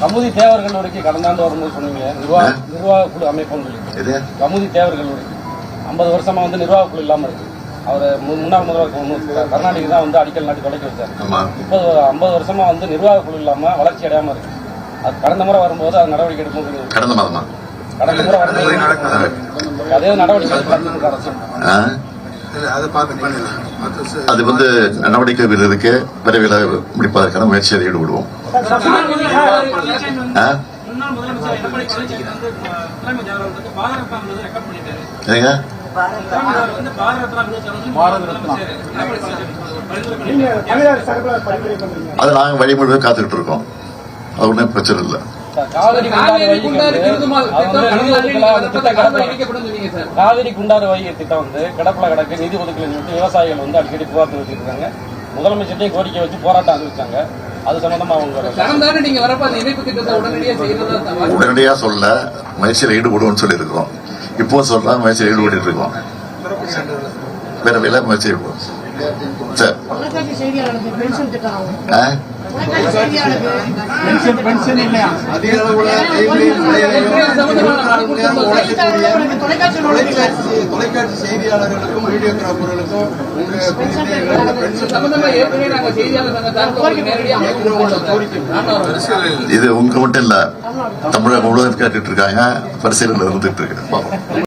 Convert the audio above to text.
கமுதி தேவர்கள் வரைக்கும் கடந்த ஆண்டு வரும்போது சொன்னீங்க நிர்வாக நிர்வாக குழு அமைப்புன்னு சொல்லி இது கமுதி தேவர்கள் வரைக்கும் ஐம்பது வருஷமா வந்து நிர்வாக குழு இல்லாம இருக்கு. அவர் முன்னாள் முதல்வர் கருணாநிதி தான் வந்து அடிக்கல் நாட்டி தொடக்கி வச்சார். ஆமா. முப்பது ஐம்பது வருஷமா வந்து நிர்வாக குழு இல்லாம வளர்ச்சி அடையாம இருக்கு. அது கடந்த முறை வரும்போது அது நடவடிக்கை எடுக்கும் கடந்த மாதமா? கடந்த முறை வரும்போது அதே நடவடிக்கை எடுக்க அரசு. ஆ? அதை வந்து நடவடிக்கை இருக்கு. விரைவில் முடிப்பதற்கான முயற்சியில் ஈடுபடுவோம் அது நாங்கள் வழிமுறை காத்துக்கிட்டு இருக்கோம் அது ஒன்றும் பிரச்சனை இல்லை காவிரி குண்டாறு வைகை வந்து திட்டம் காவிரி குண்டாறு திட்டம் வந்து கிடப்பில கிடக்கு நிதி ஒதுக்கல விவசாயிகள் வந்து அடிக்கடி புகார் வச்சுட்டு முதலமைச்சர்கிட்டையும் கோரிக்கை வச்சு போராட்டம் அறிவிச்சாங்க அது சம்பந்தமா அவங்க கடந்தாண்டு நீங்க வரப்ப அந்த இணைப்பு திட்டத்தை உடனடியா செய்யறதா தவறு உடனடியாக சொல்ல முயற்சியில் ஈடுபடுவோம்னு சொல்லியிருக்கிறோம். இப்போ சொல்றோம் முயற்சியில் ஈடுபட்டு இருக்கோம். விரைவில் முயற்சி ஈடுபடுவோம். சரி. தொலைக்காட்சி செய்தியாளர்களுக்கும் வீடியோகிராஃபர்களுக்கும் இது உங்க மட்டும் இல்ல தமிழகம் முழுவதும் கேட்டுட்டு இருக்காங்க பரிசீலனை இருந்துட்டு இருக்கு.